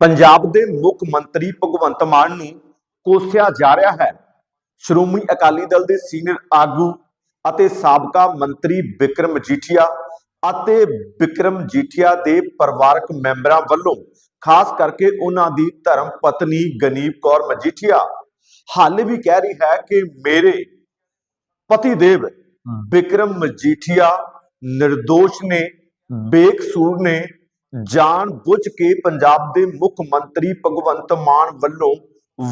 ਪੰਜਾਬ ਦੇ ਮੁੱਖ ਮੰਤਰੀ ਭਗਵੰਤ ਮਾਨ ਨੂੰ ਕੋਸਿਆ ਜਾ ਰਿਹਾ ਹੈ। ਸ਼੍ਰੋਮਣੀ ਅਕਾਲੀ ਦਲ ਦੇ ਸੀਨੀਅਰ ਆਗੂ ਅਤੇ ਸਾਬਕਾ ਮੰਤਰੀ ਵਿਕਰਮ ਜੀਠੀਆ ਅਤੇ ਵਿਕਰਮ ਜੀਠੀਆ ਦੇ ਪਰਿਵਾਰਕ ਮੈਂਬਰਾਂ ਵੱਲੋਂ ਖਾਸ ਕਰਕੇ ਉਹਨਾਂ ਦੀ ਧਰਮ ਪਤਨੀ ਗਨੀਪ ਕੌਰ ਮਜੀਠੀਆ ਹਾਲੇ ਵੀ ਕਹਿ ਰਹੀ ਹੈ ਕਿ ਮੇਰੇ ਪਤੀ ਦੇਵ ਵਿਕਰਮ ਮਜੀਠੀਆ નિર્ਦੋਸ਼ ਨੇ ਬੇਕਸੂਰ ਨੇ ਜਾਣ ਬੁੱਝ ਕੇ ਪੰਜਾਬ ਦੇ ਮੁੱਖ ਮੰਤਰੀ ਭਗਵੰਤ ਮਾਨ ਵੱਲੋਂ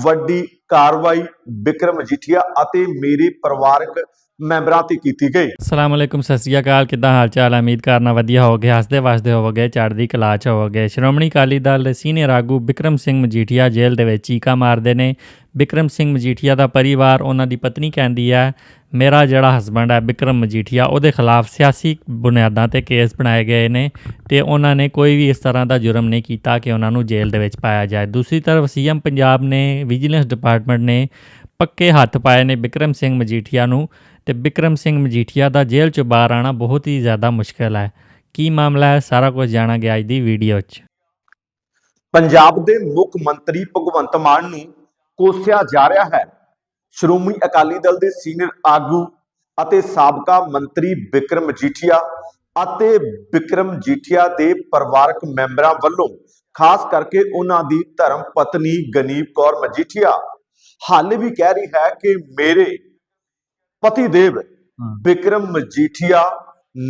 ਵੱਡੀ ਕਾਰਵਾਈ ਵਿਕਰਮ ਮਜੀਠੀਆ ਅਤੇ ਮੇਰੇ ਪਰਿਵਾਰਕ ਮੈਂਬਰਾਂ ਤੇ ਕੀਤੀ ਗਈ। ਅਸਲਾਮ ਅਲੈਕੁਮ, ਸਤਿ ਸ਼੍ਰੀ ਅਕਾਲ। ਕਿੱਦਾਂ ਹਾਲ ਚਾਲ ਹੈ ਉਮੀਦ ਕਰਨਾ ਵਧੀਆ ਹੋਗੇ ਹੱਸਦੇ ਵਸਦੇ ਹੋਵੋਗੇ, ਚੜ੍ਹਦੀ ਕਲਾ ਚ ਹੋਵੋਗੇ। ਸ਼੍ਰੋਮਣੀ ਅਕਾਲੀ ਦਲ ਦੇ ਸੀਨੀਅਰ ਆਗੂ ਬਿਕਰਮ ਸਿੰਘ ਮਜੀਠੀਆ ਜੇਲ੍ਹ ਦੇ ਵਿੱਚ ਚੀਕਾ ਮਾਰਦੇ ਨੇ। ਬਿਕਰਮ ਸਿੰਘ ਮਜੀਠੀਆ ਦਾ ਪਰਿਵਾਰ ਉਹਨਾਂ ਦੀ ਪਤਨੀ ਕਹਿੰਦੀ ਹੈ, ਮੇਰਾ ਜਿਹੜਾ ਹਸਬੰਡ ਹੈ ਬਿਕਰਮ ਮਜੀਠੀਆ, ਉਹਦੇ ਖਿਲਾਫ ਸਿਆਸੀ ਬੁਨਿਆਦਾਂ ਤੇ ਕੇਸ ਬਣਾਏ ਗਏ ਨੇ ਤੇ ਉਹਨਾਂ ਨੇ ਕੋਈ ਵੀ ਇਸ ਤਰ੍ਹਾਂ ਦਾ ਜੁਰਮ ਨਹੀਂ ਕੀਤਾ ਕਿ ਉਹਨਾਂ ਨੂੰ ਜੇਲ੍ਹ ਦੇ ਵਿੱਚ ਪਾਇਆ ਜਾਏ। ਦੂਸਰੀ ਤਰਫ ਸੀਐਮ ਪੰਜਾਬ ਨੇ ਵਿਜੀਲੈਂਸ ਡਿਪਾਰਟਮੈਂਟ ਨੇ ਪੱਕੇ ਹੱਥ ਪਾਏ ਨੇ ਬਿਕਰਮ ਸਿੰਘ ਮਜੀਠੀਆ ਨੂੰ ਤੇ ਬਿਕਰਮ ਸਿੰਘ ਮਜੀਠੀਆ ਦਾ ਜੇਲ੍ਹ ਚੋਂ ਬਾਹਰ ਆਣਾ ਬਹੁਤ ਹੀ ਜ਼ਿਆਦਾ ਮੁਸ਼ਕਲ ਹੈ। ਕੀ ਮਾਮਲਾ ਹੈ? ਸਾਰਾ ਕੁਝ ਗਿਆ ਅੱਜ ਦੀ ਵੀਡੀਓ 'ਚ। ਪੰਜਾਬ ਦੇ ਮੁੱਖ ਮੰਤਰੀ ਭਗਵੰਤ ਮਾਨ ਨੂੰ ਕੋਸਿਆ ਜਾ ਰਿਹਾ ਹੈ। ਸ਼੍ਰੋਮਣੀ ਅਕਾਲੀ ਦਲ ਦੇ ਸੀਨੀਅਰ ਆਗੂ ਅਤੇ ਸਾਬਕਾ ਮੰਤਰੀ ਵਿਕਰਮ ਮਜੀਠੀਆ ਅਤੇ ਵਿਕਰਮ ਜੀਠੀਆ ਦੇ ਪਰਿਵਾਰਕ ਮੈਂਬਰਾਂ ਵੱਲੋਂ ਖਾਸ ਕਰਕੇ ਉਹਨਾਂ ਦੀ ਧਰਮ ਪਤਨੀ ਗਨੀਪ ਕੌਰ ਮਜੀਠੀਆ ਹਾਲੇ ਵੀ ਕਹਿ ਰਹੀ ਹੈ ਕਿ ਮੇਰੇ ਪਤੀ ਦੇਵ ਵਿਕਰਮ ਮਜੀਠੀਆ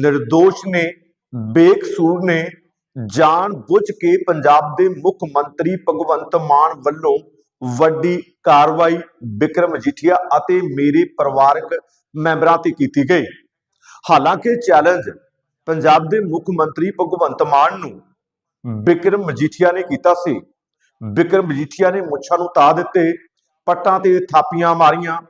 નિર્ਦੋਸ਼ ਨੇ ਬੇਕਸੂਰ ਨੇ ਜਾਣ ਬੁੱਝ ਕੇ ਪੰਜਾਬ ਦੇ ਮੁੱਖ ਮੰਤਰੀ ਭਗਵੰਤ ਮਾਨ ਵੱਲੋਂ ਵੱਡੀ ਕਾਰਵਾਈ ਵਿਕਰਮ ਮਜੀਠੀਆ ਅਤੇ ਮੇਰੇ ਪਰਿਵਾਰਕ ਮੈਂਬਰਾਂ ਤੇ ਕੀਤੀ ਗਈ। ਹਾਲਾਂਕਿ ਚੈਲੰਜ ਪੰਜਾਬ ਦੇ ਮੁੱਖ ਮੰਤਰੀ ਭਗਵੰਤ ਮਾਨ ਨੂੰ ਵਿਕਰਮ ਮਜੀਠੀਆ ਨੇ ਕੀਤਾ ਸੀ। ਵਿਕਰਮ ਮਜੀਠੀਆ ਨੇ ਮੁੱਛਾਂ ਨੂੰ ਤਾ ਦਿੱਤੇ, ਪੱਟਾਂ ਤੇ ਥਾਪੀਆਂ ਮਾਰੀਆਂ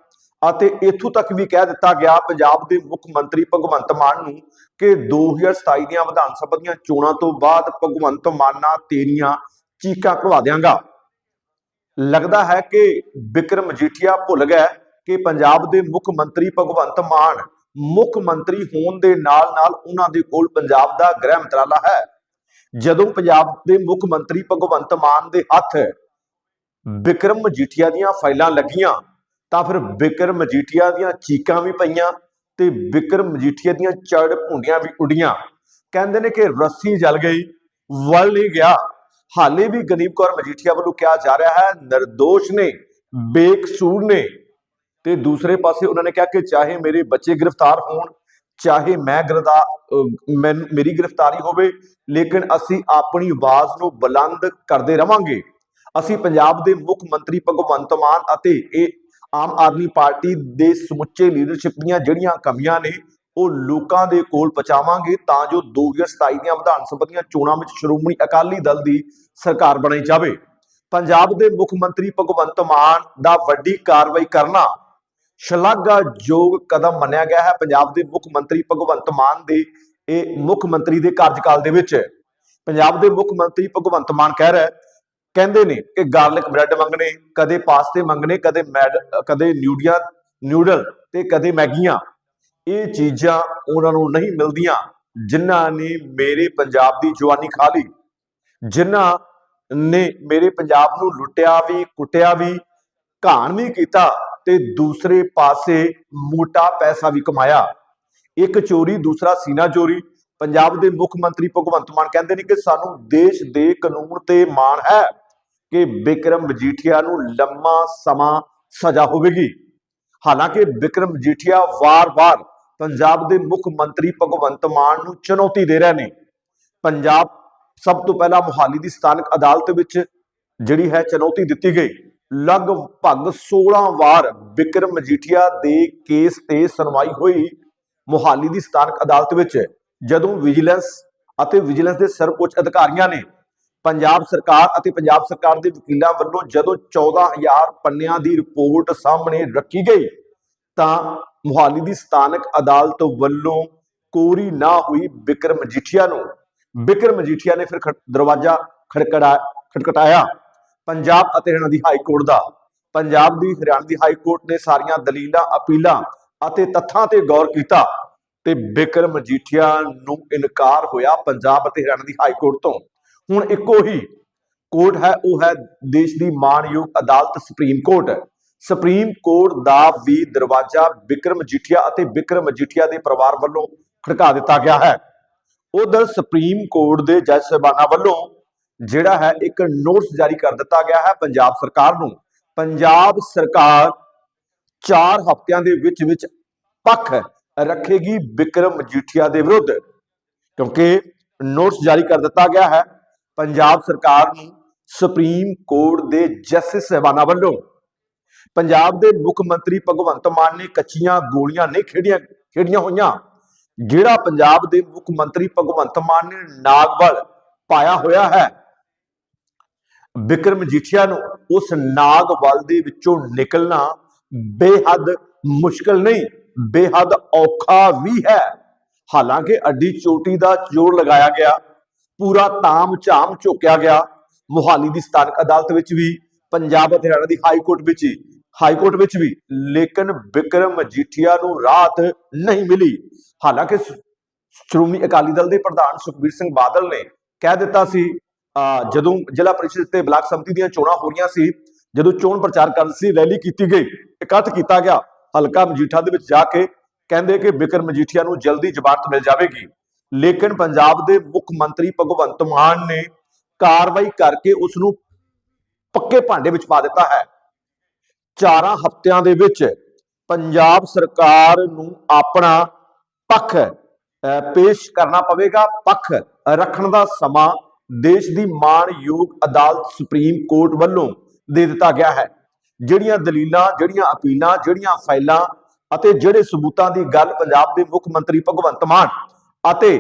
ਅਤੇ ਇਥੋਂ ਤੱਕ ਵੀ ਕਹਿ ਦਿੱਤਾ ਗਿਆ ਪੰਜਾਬ ਦੇ ਮੁੱਖ ਮੰਤਰੀ ਭਗਵੰਤ ਮਾਨ ਨੂੰ ਕਿ 2027 ਦੀਆਂ ਵਿਧਾਨ ਸਭਾ ਦੀਆਂ ਚੋਣਾਂ ਤੋਂ ਬਾਅਦ ਭਗਵੰਤ ਮਾਨਾ ਤੇਰੀਆਂ ਚੀਕਾਂ ਕਢਵਾ ਦਿਆਂਗਾ। ਲੱਗਦਾ ਹੈ ਕਿ ਬਿਕਰਮ ਮਜੀਠੀਆ ਭੁੱਲ ਗਿਆ ਕਿ ਪੰਜਾਬ ਦੇ ਮੁੱਖ ਮੰਤਰੀ ਭਗਵੰਤ ਮਾਨ, ਮੁੱਖ ਮੰਤਰੀ ਹੋਣ ਦੇ ਨਾਲ ਨਾਲ ਉਹਨਾਂ ਦੇ ਕੋਲ ਪੰਜਾਬ ਦਾ ਗ੍ਰਹਿ ਮੰਤਰਾਲਾ ਹੈ। ਜਦੋਂ ਪੰਜਾਬ ਦੇ ਮੁੱਖ ਮੰਤਰੀ ਭਗਵੰਤ ਮਾਨ ਦੇ ਹੱਥ ਬਿਕਰਮ ਮਜੀਠੀਆ ਦੀਆਂ ਫਾਈਲਾਂ ਲੱਗੀਆਂ, ਤਾਂ ਫਿਰ ਬਿਕਰਮ ਮਜੀਠੀਆ ਦੀਆਂ ਚੀਕਾਂ ਵੀ ਪਈਆਂ ਤੇ ਬਿਕਰਮ ਮਜੀਠੀਆ ਦੀਆਂ ਚੜ ਭੁੰਡੀਆਂ ਵੀ ਉੱਡੀਆਂ। ਕਹਿੰਦੇ ਨੇ ਕਿ ਰੱਸੀ ਜਲ ਗਈ, ਵਲ ਨਹੀਂ ਗਿਆ। ਹਾਲੇ ਵੀ ਗਨੀਪ ਕੌਰ ਮਜੀਠੀਆ ਵੱਲੋਂ ਕਿਹਾ ਜਾ ਰਿਹਾ ਹੈ નિર્ਦੋਸ਼ ਨੇ ਬੇਕਸੂਰ ਨੇ। ਤੇ ਦੂਸਰੇ ਪਾਸੇ ਉਹਨਾਂ ਨੇ ਕਿਹਾ ਕਿ ਚਾਹੇ ਮੇਰੇ ਬੱਚੇ ਗ੍ਰਿਫਤਾਰ ਹੋਣ ਚਾਹੇ ਮੈਂ ਗ੍ਰਿਫਤਾਰ ਮੇਰੀ ਗ੍ਰਿਫਤਾਰੀ ਹੋਵੇ ਲੇਕਿਨ ਅਸੀਂ ਆਪਣੀ ਆਵਾਜ਼ ਨੂੰ ਬੁਲੰਦ ਕਰਦੇ ਰਵਾਂਗੇ। ਅਸੀਂ ਪੰਜਾਬ ਦੇ ਮੁੱਖ ਮੰਤਰੀ ਭਗਵੰਤ ਮਾਨ ਅਤੇ ਇਹ ਆਮ ਆਦਮੀ ਪਾਰਟੀ ਦੇ ਸਮੁੱਚੇ ਲੀਡਰਸ਼ਿਪ ਦੀਆਂ ਜਿਹੜੀਆਂ ਕਮੀਆਂ ਨੇ ਉਹ ਲੋਕਾਂ ਦੇ ਕੋਲ ਪਹੁੰਚਾਵਾਂਗੇ ਤਾਂ ਜੋ 2027 ਦੀਆਂ ਵਿਧਾਨ ਸਭਾ ਦੀਆਂ ਚੋਣਾਂ ਵਿੱਚ ਸ਼੍ਰੋਮਣੀ ਅਕਾਲੀ ਦਲ ਦੀ ਸਰਕਾਰ ਬਣਾਈ ਜਾਵੇ। ਪੰਜਾਬ ਦੇ ਮੁੱਖ ਮੰਤਰੀ ਭਗਵੰਤ ਮਾਨ ਦਾ ਵੱਡੀ ਕਾਰਵਾਈ ਕਰਨਾ ਸ਼ਲਾਘਾਯੋਗ ਕਦਮ ਮੰਨਿਆ ਗਿਆ ਹੈ ਪੰਜਾਬ ਦੇ ਮੁੱਖ ਮੰਤਰੀ ਭਗਵੰਤ ਮਾਨ ਦੇ ਇਹ ਮੁੱਖ ਮੰਤਰੀ ਦੇ ਕਾਰਜਕਾਲ ਦੇ ਵਿੱਚ। ਪੰਜਾਬ ਦੇ ਮੁੱਖ ਮੰਤਰੀ ਭਗਵੰਤ ਮਾਨ ਕਹਿ ਰਿਹਾ ਕਹਿੰਦੇ ਨੇ ਕਿ ਗਾਰਲਿਕ ਬ੍ਰੈਡ ਮੰਗਣੇ, ਕਦੇ ਪਾਸਤੇ ਮੰਗਣੇ, ਕਦੇ ਮੈਡ, ਕਦੇ ਨਿਊਡੀਆਂ, ਨਿਊਡਲ ਤੇ ਕਦੇ ਮੈਗੀਆਂ। ਇਹ ਚੀਜ਼ਾਂ ਉਹਨਾਂ ਨੂੰ ਨਹੀਂ ਮਿਲਦੀਆਂ ਜਿਨ੍ਹਾਂ ਨੇ ਮੇਰੇ ਪੰਜਾਬ ਦੀ ਜਵਾਨੀ ਖਾ ਲਈ, ਜਿਨ੍ਹਾਂ ਨੇ ਮੇਰੇ ਪੰਜਾਬ ਨੂੰ ਲੁੱਟਿਆ ਵੀ, ਕੁੱਟਿਆ ਵੀ, ਘਾਣ ਵੀ ਕੀਤਾ ਤੇ ਦੂਸਰੇ ਪਾਸੇ ਮੋਟਾ ਪੈਸਾ ਵੀ ਕਮਾਇਆ। ਇੱਕ ਚੋਰੀ, ਦੂਸਰਾ ਸੀਨਾ ਚੋਰੀ। ਪੰਜਾਬ ਦੇ ਮੁੱਖ ਮੰਤਰੀ ਭਗਵੰਤ ਮਾਨ ਕਹਿੰਦੇ ਨੇ ਕਿ ਸਾਨੂੰ ਦੇਸ਼ ਦੇ ਕਾਨੂੰਨ ਤੇ ਮਾਣ ਹੈ ਕਿ ਬਿਕਰਮ ਮਜੀਠੀਆ ਨੂੰ ਲੰਮਾ ਸਮਾਂ ਸਜ਼ਾ ਹੋਵੇਗੀ। ਹਾਲਾਂਕਿ ਬਿਕਰਮ ਮਜੀਠੀਆ ਵਾਰ-ਵਾਰ ਪੰਜਾਬ ਦੇ ਮੁੱਖ ਮੰਤਰੀ ਭਗਵੰਤ ਮਾਨ ਨੂੰ ਚੁਣੌਤੀ ਦੇ ਰਹੇ ਨੇ। ਪੰਜਾਬ ਸਭ ਤੋਂ ਪਹਿਲਾਂ ਮੁਹਾਲੀ ਦੀ ਸਥਾਨਕ ਅਦਾਲਤ ਵਿੱਚ ਜਿਹੜੀ ਹੈ ਚੁਣੌਤੀ ਦਿੱਤੀ ਗਈ। ਲਗਭਗ 16 ਵਾਰ ਵਿਕਰਮ ਮਜੀਠੀਆ ਦੇ ਕੇਸ ਤੇ ਸੁਣਵਾਈ ਹੋਈ ਮੁਹਾਲੀ ਦੀ ਸਥਾਨਕ ਅਦਾਲਤ ਵਿੱਚ, ਜਦੋਂ ਵਿਜੀਲੈਂਸ ਅਤੇ ਵਿਜੀਲੈਂਸ ਦੇ ਸਰਵਉੱਚ ਅਧਿਕਾਰੀਆਂ ਨੇ ਪੰਜਾਬ ਸਰਕਾਰ ਅਤੇ ਪੰਜਾਬ ਸਰਕਾਰ ਦੇ ਵਕੀਲਾਂ ਵੱਲੋਂ ਜਦੋਂ 14000 ਪੰਨਿਆਂ ਦੀ ਰਿਪੋਰਟ ਸਾਹਮਣੇ ਰੱਖੀ ਗਈ ਤਾਂ ਮੁਹਾਲੀ ਦੀ ਸਥਾਨਕ ਅਦਾਲਤ ਵੱਲੋਂ ਕੋਰੀ ਨਾ ਹੋਈ ਵਿਕਰਮ ਮਜੀਠੀਆ ਨੂੰ। ਵਿਕਰਮ ਮਜੀਠੀਆ ਨੇ ਫਿਰ ਦਰਵਾਜ਼ਾ ਖੜਕੜਾ ਖਟਖਟਾਇਆ ਪੰਜਾਬ ਅਤੇ ਹਰਿਆਣਾ ਦੀ ਹਾਈ ਕੋਰਟ ਦਾ। ਪੰਜਾਬ ਦੀ, ਹਰਿਆਣਾ ਦੀ ਹਾਈ ਕੋਰਟ ਨੇ ਸਾਰੀਆਂ ਦਲੀਲਾਂ, ਅਪੀਲਾਂ ਅਤੇ ਤੱਥਾਂ ਤੇ ਗੌਰ ਕੀਤਾ ਤੇ ਬਿਕਰਮ ਮਜੀਠੀਆ ਨੂੰ ਇਨਕਾਰ ਹੋਇਆ ਪੰਜਾਬ ਅਤੇ ਹਰਿਆਣਾ ਦੀ ਹਾਈ ਕੋਰਟ ਤੋਂ। ਹੁਣ ਇੱਕੋ ਹੀ ਕੋਰਟ ਹੈ, ਉਹ ਹੈ ਦੇਸ਼ ਦੀ ਮਾਨਯੋਗ ਅਦਾਲਤ ਸੁਪਰੀਮ ਕੋਰਟ। ਸੁਪਰੀਮ ਕੋਰਟ ਦਾ ਵੀ ਦਰਵਾਜ਼ਾ ਵਿਕਰਮ ਮਜੀਠੀਆ ਅਤੇ ਵਿਕਰਮ ਮਜੀਠੀਆ ਦੇ ਪਰਿਵਾਰ ਵੱਲੋਂ ਖੜਕਾ ਦਿੱਤਾ ਗਿਆ ਹੈ। ਉਧਰ ਸੁਪਰੀਮ ਕੋਰਟ ਦੇ ਜੱਜ ਸਾਹਿਬਾਨਾਂ ਵੱਲੋਂ ਜਿਹੜਾ ਹੈ ਇੱਕ ਨੋਟਿਸ ਜਾਰੀ ਕਰ ਦਿੱਤਾ ਗਿਆ ਹੈ ਪੰਜਾਬ ਸਰਕਾਰ ਨੂੰ। ਪੰਜਾਬ ਸਰਕਾਰ 4 ਹਫ਼ਤਿਆਂ ਦੇ ਵਿੱਚ ਵਿੱਚ ਪੱਖ ਰੱਖੇਗੀ ਵਿਕਰਮ ਮਜੀਠੀਆ ਦੇ ਵਿਰੁੱਧ, ਕਿਉਂਕਿ ਨੋਟਿਸ ਜਾਰੀ ਕਰ ਦਿੱਤਾ ਗਿਆ ਹੈ। ਪੰਜਾਬ ਸਰਕਾਰ ਨੂੰ ਸੁਪਰੀਮ ਕੋਰਟ ਦੇ ਜਸਟਿਸ ਸਾਹਿਬਾਨਾਂ ਵੱਲੋਂ ਪੰਜਾਬ ਦੇ ਮੁੱਖ ਮੰਤਰੀ ਭਗਵੰਤ ਮਾਨ ਨੇ ਕੱਚੀਆਂ ਗੋਲੀਆਂ ਨਹੀਂ ਖੇਡੀਆਂ ਖੇਡੀਆਂ ਹੋਈਆਂ। ਜਿਹੜਾ ਪੰਜਾਬ ਦੇ ਮੁੱਖ ਮੰਤਰੀ ਭਗਵੰਤ ਮਾਨ ਨੇ ਨਾਗਵਲ ਪਾਇਆ ਹੋਇਆ ਹੈ, ਵਿਕਰਮ ਜੀਠੀਆ ਨੂੰ ਉਸ ਨਾਗਵਲ ਦੇ ਵਿੱਚੋਂ ਨਿਕਲਣਾ ਬੇਹੱਦ ਮੁਸ਼ਕਲ ਨਹੀਂ, ਬੇਹੱਦ ਔਖਾ ਵੀ ਹੈ। ਹਾਲਾਂਕਿ ਅੱਡੀ ਚੋਟੀ ਦਾ ਜੋਰ ਲਗਾਇਆ ਗਿਆ, ਪੂਰਾ ਤਾਮ ਝਾਮ ਝੋਕਿਆ ਗਿਆ। ਮੁਹਾਲੀ ਦੀ ਸਥਾਨਕ ਅਦਾਲਤ ਵਿੱਚ ਵੀ, ਪੰਜਾਬ ਅਤੇ ਹਰਿਆਣਾ ਦੀ ਹਾਈ ਕੋਰਟ ਵਿੱਚ ਹਾਈ ਕੋਰਟ ਵਿੱਚ ਵੀ ਲੇਕਿਨ ਵਿਕਰਮ ਮਜੀਠੀਆ ਨੂੰ ਰਾਹਤ ਨਹੀਂ ਮਿਲੀ। ਹਾਲਾਂਕਿ ਸ਼੍ਰੋਮਣੀ ਅਕਾਲੀ ਦਲ ਦੇ ਪ੍ਰਧਾਨ ਸੁਖਬੀਰ ਸਿੰਘ ਬਾਦਲ ਨੇ ਕਹਿ ਦਿੱਤਾ ਸੀ ਅਹ, ਜਦੋਂ ਜ਼ਿਲ੍ਹਾ ਪਰਿਸ਼ਦ ਤੇ ਬਲਾਕ ਸਮਿਤੀ ਦੀਆਂ ਚੋਣਾਂ ਹੋ ਰਹੀਆਂ ਸੀ ਜਦੋਂ ਚੋਣ ਪ੍ਰਚਾਰ ਕਰਨ ਸੀ ਰੈਲੀ ਕੀਤੀ ਗਈ ਇਕੱਠ ਕੀਤਾ ਗਿਆ ਹਲਕਾ ਮਜੀਠਾ ਦੇ ਵਿੱਚ ਜਾ ਕੇ ਕਹਿੰਦੇ ਕਿ ਵਿਕਰਮ ਮਜੀਠੀਆ ਨੂੰ ਜਲਦੀ ਜ਼ਮਾਨਤ ਮਿਲ ਜਾਵੇਗੀ। ਲੇਕਿਨ ਪੰਜਾਬ ਦੇ ਮੁੱਖ ਮੰਤਰੀ ਭਗਵੰਤ ਮਾਨ ਨੇ ਕਾਰਵਾਈ ਕਰਕੇ ਉਸ ਨੂੰ ਪੱਕੇ ਭਾਂਡੇ ਵਿੱਚ ਪਾ ਦਿੱਤਾ ਹੈ। ਚਾਰਾਂ ਹਫ਼ਤਿਆਂ ਦੇ ਵਿੱਚ ਪੰਜਾਬ ਸਰਕਾਰ ਨੂੰ ਆਪਣਾ ਪੱਖ ਪੇਸ਼ ਕਰਨਾ ਪਵੇਗਾ। ਪੱਖ ਰੱਖਣ ਦਾ ਸਮਾਂ ਦੇਸ਼ ਦੀ ਮਾਣਯੋਗ ਅਦਾਲਤ ਸੁਪਰੀਮ ਕੋਰਟ ਵੱਲੋਂ ਦੇ ਦਿੱਤਾ ਗਿਆ ਹੈ। ਜਿਹੜੀਆਂ ਦਲੀਲਾਂ, ਜਿਹੜੀਆਂ ਅਪੀਲਾਂ, ਜਿਹੜੀਆਂ ਫਾਈਲਾਂ ਅਤੇ ਜਿਹੜੇ ਸਬੂਤਾਂ ਦੀ ਗੱਲ ਪੰਜਾਬ ਦੇ ਮੁੱਖ ਮੰਤਰੀ ਭਗਵੰਤ ਮਾਨ ਅਤੇ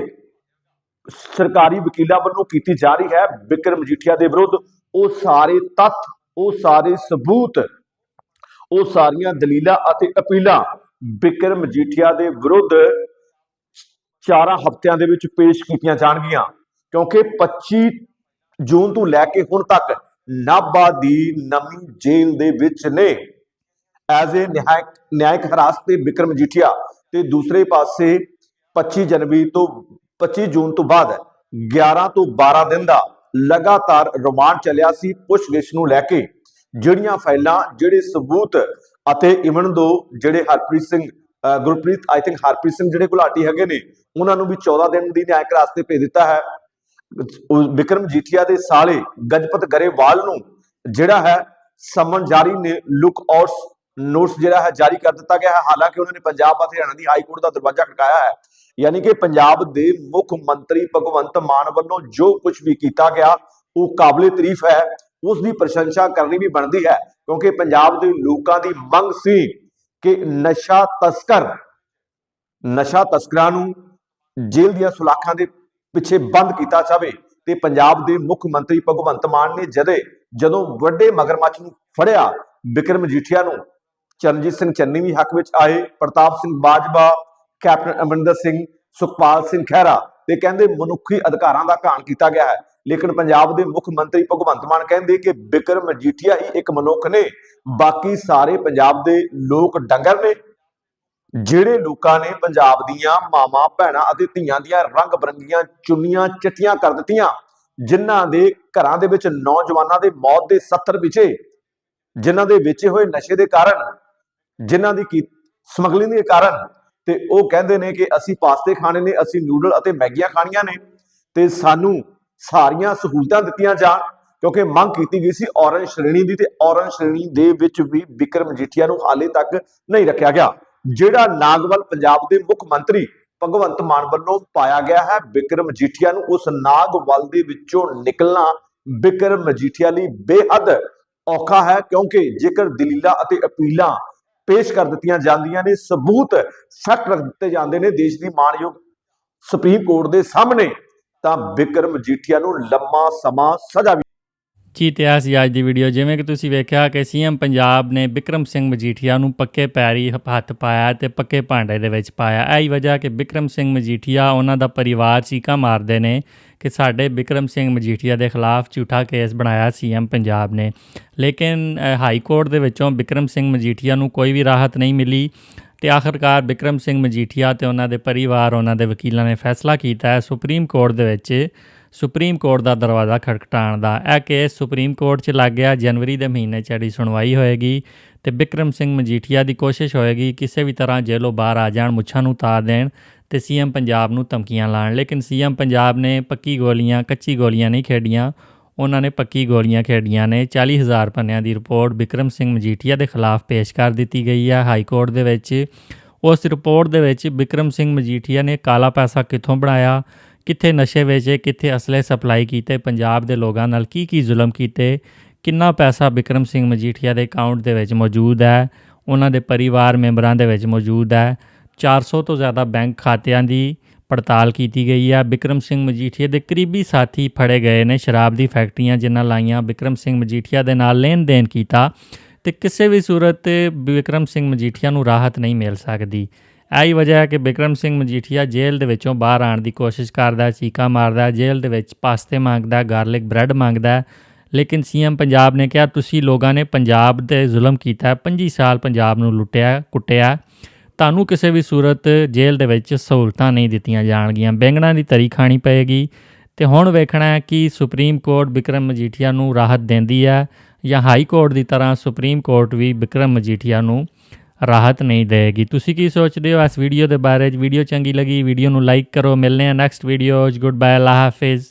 ਸਰਕਾਰੀ ਵਕੀਲਾਂ ਵੱਲੋਂ ਕੀਤੀ ਜਾ ਰਹੀ ਹੈ, ਬਿਕਰਮ ਮਜੀਠੀਆ ਦੇ ਵਿਰੁੱਧ, ਉਹ ਸਾਰੇ ਤੱਥ, ਉਹ ਸਾਰੇ ਸਬੂਤ ਉਹ ਸਾਰੀਆਂ ਦਲੀਲਾਂ ਅਤੇ ਅਪੀਲਾਂ ਬਿਕਰਮ ਮਜੀਠੀਆ ਦੇ ਵਿਰੁੱਧ ਚਾਰਾਂ ਹਫ਼ਤਿਆਂ ਦੇ ਵਿੱਚ ਪੇਸ਼ ਕੀਤੀਆਂ ਜਾਣਗੀਆਂ, ਕਿਉਂਕਿ 25 ਜੂਨ ਤੋਂ ਲੈ ਕੇ ਹੁਣ ਤੱਕ ਨਾਭਾ ਦੀ ਨਵੀਂ ਜੇਲ੍ਹ ਦੇ ਵਿੱਚ ਨੇ। ਐਜ਼ ਏ ਨਿਆਇਕ ਨਿਆਇਕ ਹਿਰਾਸਤ ਤੇ ਬਿਕਰਮ ਮਜੀਠੀਆ ਤੇ ਦੂਸਰੇ ਪਾਸੇ 25 ਜਨਵਰੀ ਤੋਂ 25 ਜੂਨ ਤੋਂ ਬਾਅਦ 11 ਤੋਂ 12 ਦਿਨ ਦਾ ਲਗਾਤਾਰ ਰਿਮਾਂਡ ਚੱਲਿਆ ਸੀ ਪੁੱਛਗਿੱਛ ਨੂੰ ਲੈ ਕੇ। ਜਿਹੜੀਆਂ ਫਾਈਲਾਂ, ਜਿਹੜੇ ਸਬੂਤ ਅਤੇ ਇਵਨ ਦੋ ਜਿਹੜੇ ਹਰਪ੍ਰੀਤ ਸਿੰਘ ਗੁਰਪ੍ਰੀਤ ਆਈ ਥਿੰਕ ਹਰਪ੍ਰੀਤ ਸਿੰਘ ਜਿਹੜੇ ਗੁਲਾਟੀ ਹੈਗੇ ਨੇ, ਉਹਨਾਂ ਨੂੰ ਵੀ 14 ਦਿਨ ਦੀ ਨਿਆਇਕ ਹਿਰਾਸਤ ਭੇਜ ਦਿੱਤਾ ਹੈ। ਵਿਕਰਮ ਜੀਠੀਆ ਦੇ ਸਾਲੇ ਗਜਪਤ ਗਰੇਵਾਲ ਨੂੰ ਜਿਹੜਾ ਹੈ ਸਮਨ ਜਾਰੀ ਨੇ ਲੁੱਕ ਆਊਟਸ ਨੋਟਿਸ ਜਿਹੜਾ ਹੈ ਜਾਰੀ ਕਰ ਦਿੱਤਾ ਗਿਆ ਹੈ। ਹਾਲਾਂਕਿ ਉਹਨਾਂ ਨੇ ਪੰਜਾਬ ਅਤੇ ਹਰਿਆਣਾ ਦੀ ਹਾਈ ਕੋਰਟ ਦਾ ਦਰਵਾਜ਼ਾ ਖੜਕਾਇਆ ਹੈ। ਯਾਨੀ ਕਿ ਪੰਜਾਬ ਦੇ ਮੁੱਖ ਮੰਤਰੀ ਭਗਵੰਤ ਮਾਨ ਵੱਲੋਂ ਜੋ ਕੁਝ ਵੀ ਕੀਤਾ ਗਿਆ, ਉਹ ਕਾਬਲੇ ਤਾਰੀਫ ਹੈ। ਉਸ ਦੀ ਪ੍ਰਸ਼ੰਸਾ ਕਰਨੀ ਵੀ ਬਣਦੀ ਹੈ, ਕਿਉਂਕਿ ਪੰਜਾਬ ਦੇ ਲੋਕਾਂ ਦੀ ਮੰਗ ਸੀ ਕਿ ਨਸ਼ਾ ਤਸਕਰ, ਨਸ਼ਾ ਤਸਕਰਾਂ ਨੂੰ ਜੇਲ੍ਹ ਦੀਆਂ ਸੁਲਾਖਾਂ ਦੇ ਪਿੱਛੇ ਬੰਦ ਕੀਤਾ ਜਾਵੇ ਤੇ ਪੰਜਾਬ ਦੇ ਮੁੱਖ ਮੰਤਰੀ ਭਗਵੰਤ ਮਾਨ ਨੇ ਜਦੇ ਜਦੋਂ ਵੱਡੇ ਮਗਰਮੱਛ ਨੂੰ ਫੜਿਆ ਬਿਕਰਮ ਜੀਠੀਆ ਨੂੰ, ਚਰਨਜੀਤ ਸਿੰਘ ਚੰਨੀ ਵੀ ਹੱਕ ਵਿੱਚ ਆਏ, ਪ੍ਰਤਾਪ ਸਿੰਘ ਬਾਜਵਾ, ਕੈਪਟਨ ਅਮਰਿੰਦਰ ਸਿੰਘ, ਸੁਖਪਾਲ ਸਿੰਘ ਖਹਿਰਾ, ਤੇ ਕਹਿੰਦੇ ਮਨੁੱਖੀ ਅਧਿਕਾਰਾਂ ਦਾ ਘਾਣ ਕੀਤਾ ਗਿਆ ਹੈ। ਲੇਕਿਨ ਪੰਜਾਬ ਦੇ ਮੁੱਖ ਮੰਤਰੀ ਭਗਵੰਤ ਮਾਨ ਕਹਿੰਦੇ ਕਿ ਬਿਕਰਮ ਮਜੀਠੀਆ ਹੀ ਇੱਕ ਮਨੁੱਖ ਨੇ, ਬਾਕੀ ਸਾਰੇ ਪੰਜਾਬ ਦੇ ਲੋਕ ਡੰਗਰ ਨੇ। ਜਿਹੜੇ ਲੋਕਾਂ ਨੇ ਪੰਜਾਬ ਦੀਆਂ ਮਾਵਾਂ, ਭੈਣਾਂ ਅਤੇ ਧੀਆਂ ਦੀਆਂ ਰੰਗ ਬਰੰਗੀਆਂ ਚੁੰਨੀਆਂ ਚਿੱਟੀਆਂ ਕਰ ਦਿੱਤੀਆਂ, ਜਿਨ੍ਹਾਂ ਦੇ ਘਰਾਂ ਦੇ ਵਿੱਚ ਨੌਜਵਾਨਾਂ ਦੇ ਮੌਤ ਦੇ 70 ਪਿਛੇ, ਜਿਨ੍ਹਾਂ ਦੇ ਵੇਚੇ ਹੋਏ ਨਸ਼ੇ ਦੇ ਕਾਰਨ, ਜਿਨ੍ਹਾਂ ਦੀ ਕੀ ਸਮਗਲਿੰਗ ਦੇ ਕਾਰਨ, ਤੇ ਉਹ ਕਹਿੰਦੇ ਨੇ ਕਿ ਅਸੀਂ ਪਾਸਤੇ ਖਾਣੇ ਨੇ, ਅਸੀਂ ਨੂਡਲ ਅਤੇ ਮੈਗੀਆਂ ਖਾਣੀਆਂ ਨੇ, ਤੇ ਸਾਨੂੰ ਸਾਰੀਆਂ ਸਹੂਲਤਾਂ ਦਿੱਤੀਆਂ ਜਾਣ ਕਿਉਂਕਿ ਮੰਗ ਕੀਤੀ ਗਈ ਸੀ ਔਰੰਜ ਸ਼੍ਰੇਣੀ ਦੀ ਤੇ ਔਰੰਜ ਸ਼੍ਰੇਣੀ ਦੇ ਵਿੱਚ ਵੀ ਵਿਕਰਮ ਜੀਠੀਆ ਨੂੰ ਹਾਲੇ ਤੱਕ ਨਹੀਂ ਰੱਖਿਆ ਗਿਆ। ਜਿਹੜਾ ਨਾਗਵਲ ਪੰਜਾਬ ਦੇ ਮੁੱਖ ਮੰਤਰੀ ਭਗਵੰਤ ਮਾਨ ਵੱਲੋਂ ਪਾਇਆ ਗਿਆ ਹੈ, ਵਿਕਰਮ ਮਜੀਠੀਆ ਨੂੰ ਉਸ ਨਾਗਵਲ ਦੇ ਵਿੱਚੋਂ ਨਿਕਲਣਾ ਵਿਕਰਮ ਮਜੀਠੀਆ ਲਈ ਬੇਹੱਦ ਔਖਾ ਹੈ, ਕਿਉਂਕਿ ਜੇਕਰ ਦਲੀਲਾਂ ਅਤੇ ਅਪੀਲਾਂ ਪੇਸ਼ ਕਰ ਦਿੱਤੀਆਂ ਜਾਂਦੀਆਂ ਨੇ, ਸਬੂਤ ਫੈਕਟ ਰੱਖ ਦਿੱਤੇ ਜਾਂਦੇ ਨੇ, ਦੇਸ਼ ਦੀ ਮਾਣਯੋਗ ਸੁਪਰੀਮ ਕੋਰਟ ਦੇ ਸਾਹਮਣੇ ਤਾਂ ਵਿਕਰਮ ਮਜੀਠੀਆ ਨੂੰ ਲੰਮਾ ਸਮਾਂ ਸਜ਼ਾ ਵੀ ਜੀ, ਇਤਿਹਾਸ ਅੱਜ ਦੀ ਵੀਡੀਓ ਜਿਵੇਂ ਕਿ ਤੁਸੀਂ ਵੇਖਿਆ ਕਿ ਸੀਐਮ ਪੰਜਾਬ ਨੇ ਬਿਕਰਮ ਸਿੰਘ ਮਜੀਠੀਆ ਨੂੰ ਪੱਕੇ ਪੈਰੀ ਹੱਥ ਪਾਇਆ ਤੇ ਪੱਕੇ ਭਾਂਡੇ ਦੇ ਵਿੱਚ ਪਾਇਆ। ਐਹੀ ਵਜ੍ਹਾ ਕਿ ਬਿਕਰਮ ਸਿੰਘ ਮਜੀਠੀਆ, ਉਹਨਾਂ ਦਾ ਪਰਿਵਾਰ ਚੀਕਾ ਮਾਰਦੇ ਨੇ ਕਿ ਸਾਡੇ ਬਿਕਰਮ ਸਿੰਘ ਮਜੀਠੀਆ ਦੇ ਖਿਲਾਫ ਝੂਠਾ ਕੇਸ ਬਣਾਇਆ ਸੀਐਮ ਪੰਜਾਬ ਨੇ। ਲੇਕਿਨ ਹਾਈ ਕੋਰਟ ਦੇ ਵਿੱਚੋਂ ਬਿਕਰਮ ਸਿੰਘ ਮਜੀਠੀਆ ਨੂੰ ਕੋਈ ਵੀ ਰਾਹਤ ਨਹੀਂ ਮਿਲੀ। ਤੇ ਆਖਰਕਾਰ ਵਿਕਰਮ ਸਿੰਘ ਮਜੀਠੀਆ ਤੇ ਉਹਨਾਂ ਦੇ ਪਰਿਵਾਰ, ਉਹਨਾਂ ਦੇ ਵਕੀਲਾਂ ਨੇ ਫੈਸਲਾ ਕੀਤਾ ਹੈ, ਸੁਪਰੀਮ ਕੋਰਟ ਦੇ ਵਿੱਚ ਸੁਪਰੀਮ ਕੋਰਟ ਦਾ ਦਰਵਾਜ਼ਾ ਖੜਕਟਾਉਣ ਦਾ। ਇਹ ਕੇਸ ਸੁਪਰੀਮ ਕੋਰਟ 'ਚ ਲੱਗ ਗਿਆ, ਜਨਵਰੀ ਦੇ ਮਹੀਨੇ 'ਚ ਇਹਦੀ ਸੁਣਵਾਈ ਹੋਏਗੀ ਤੇ ਬਿਕਰਮ ਸਿੰਘ ਮਜੀਠੀਆ ਦੀ ਕੋਸ਼ਿਸ਼ ਹੋਏਗੀ ਕਿਸੇ ਵੀ ਤਰ੍ਹਾਂ ਜੇਲੋਂ ਬਾਹਰ ਆ ਜਾਣ, ਮੁੱਛਾਂ ਨੂੰ ਤਾਰ ਦੇਣ ਤੇ ਸੀਐਮ ਪੰਜਾਬ ਨੂੰ ਧਮਕੀਆਂ ਲਾਣ ਲੇਕਿਨ ਸੀਐਮ ਪੰਜਾਬ ਨੇ ਪੱਕੀ ਗੋਲੀਆਂ, ਕੱਚੀ ਗੋਲੀਆਂ ਨਹੀਂ ਖੇਡੀਆਂ। ਉਹਨਾਂ ਨੇ ਪੱਕੀ ਗੋਲੀਆਂ ਖੇਡੀਆਂ ਨੇ। 40000 ਪੰਨਿਆਂ ਦੀ ਰਿਪੋਰਟ ਬਿਕਰਮ ਸਿੰਘ ਮਜੀਠੀਆ ਦੇ ਖਿਲਾਫ ਪੇਸ਼ ਕਰ ਦਿੱਤੀ ਗਈ ਹੈ ਹਾਈ ਕੋਰਟ ਦੇ ਵਿੱਚ ਉਸ ਰਿਪੋਰਟ ਦੇ ਵਿੱਚ ਬਿਕਰਮ ਸਿੰਘ ਮਜੀਠੀਆ ਨੇ ਕਾਲਾ ਪੈਸਾ ਕਿੱਥੋਂ ਬਣਾਇਆ, ਕਿੱਥੇ ਨਸ਼ੇ ਵੇਚੇ, ਕਿੱਥੇ ਅਸਲੇ ਸਪਲਾਈ ਕੀਤੇ, ਪੰਜਾਬ ਦੇ ਲੋਕਾਂ ਨਾਲ ਕੀ ਕੀ ਜ਼ੁਲਮ ਕੀਤੇ, ਕਿੰਨਾ ਪੈਸਾ ਬਿਕਰਮ ਸਿੰਘ ਮਜੀਠੀਆ ਦੇ ਅਕਾਊਂਟ ਦੇ ਵਿੱਚ ਮੌਜੂਦ ਹੈ, ਉਹਨਾਂ ਦੇ ਪਰਿਵਾਰ ਮੈਂਬਰਾਂ ਦੇ ਵਿੱਚ ਮੌਜੂਦ ਹੈ। 400 ਤੋਂ ਜ਼ਿਆਦਾ ਬੈਂਕ ਖਾਤਿਆਂ ਦੀ ਪੜਤਾਲ ਕੀਤੀ ਗਈ ਆ। ਬਿਕਰਮ ਸਿੰਘ ਮਜੀਠੀਆ ਦੇ ਕਰੀਬੀ ਸਾਥੀ ਫੜੇ ਗਏ ਨੇ। ਸ਼ਰਾਬ ਦੀ ਫੈਕਟਰੀਆਂ ਜਿਨ੍ਹਾਂ ਲਾਈਆਂ ਬਿਕਰਮ ਸਿੰਘ ਮਜੀਠੀਆ ਦੇ ਨਾਲ ਲੈਣ ਦੇਣ ਕੀਤਾ ਤੇ ਕਿਸੇ ਵੀ ਸੂਰਤ ਤੇ ਬਿਕਰਮ ਸਿੰਘ ਮਜੀਠੀਆ ਨੂੰ ਰਾਹਤ ਨਹੀਂ ਮਿਲ ਸਕਦੀ। ਐਹੀ ਵਜ੍ਹਾ ਹੈ ਕਿ ਬਿਕਰਮ ਸਿੰਘ ਮਜੀਠੀਆ ਜੇਲ੍ਹ ਦੇ ਵਿੱਚੋਂ ਬਾਹਰ ਆਉਣ ਦੀ ਕੋਸ਼ਿਸ਼ ਕਰਦਾ ਚੀਕਾ ਮਾਰਦਾ ਜੇਲ੍ਹ ਦੇ ਵਿੱਚ ਪਾਸਤੇ ਮੰਗਦਾ ਗਾਰਲਿਕ ਬ੍ਰੈਡ ਮੰਗਦਾ। ਹੈ। ਲੇਕਿਨ ਸੀਐਮ ਪੰਜਾਬ ਨੇ ਕਿਹਾ ਤੁਸੀਂ ਲੋਕਾਂ ਨੇ ਪੰਜਾਬ ਤੇ ਜ਼ੁਲਮ ਕੀਤਾ ਹੈ, 25 ਸਾਲ ਪੰਜਾਬ ਨੂੰ ਲੁੱਟਿਆ ਕੁੱਟਿਆ। ਤੁਹਾਨੂੰ ਕਿਸੇ ਵੀ ਸੂਰਤ ਜੇਲ੍ਹ ਦੇ ਵਿੱਚ ਸਹੂਲਤਾਂ ਨਹੀਂ ਦਿੱਤੀਆਂ ਜਾਣਗੀਆਂ। ਬੈਂਗਣਾ ਦੀ ਤਰੀ ਖਾਣੀ ਪਏਗੀ। ਤੇ ਹੁਣ ਵੇਖਣਾ ਹੈ ਕਿ ਸੁਪਰੀਮ ਕੋਰਟ ਬਿਕਰਮ ਮਜੀਠੀਆ ਨੂੰ ਰਾਹਤ ਦਿੰਦੀ ਹੈ ਜਾਂ ਹਾਈ ਕੋਰਟ ਦੀ ਤਰ੍ਹਾਂ ਸੁਪਰੀਮ ਕੋਰਟ ਵੀ ਬਿਕਰਮ ਮਜੀਠੀਆ ਨੂੰ ਰਾਹਤ ਨਹੀਂ ਦੇਗੀ ਤੁਸੀਂ ਕੀ ਸੋਚਦੇ ਹੋ ਇਸ ਵੀਡੀਓ ਦੇ ਬਾਰੇ? ਵੀਡੀਓ ਚੰਗੀ ਲੱਗੀ, ਵੀਡੀਓ ਨੂੰ ਲਾਈਕ ਕਰੋ। ਮਿਲਨੇ ਆ ਨੈਕਸਟ ਵੀਡੀਓਜ਼ ਗੁੱਡ ਬਾਏ ਅੱਲਾ ਹਾਫਿਜ਼।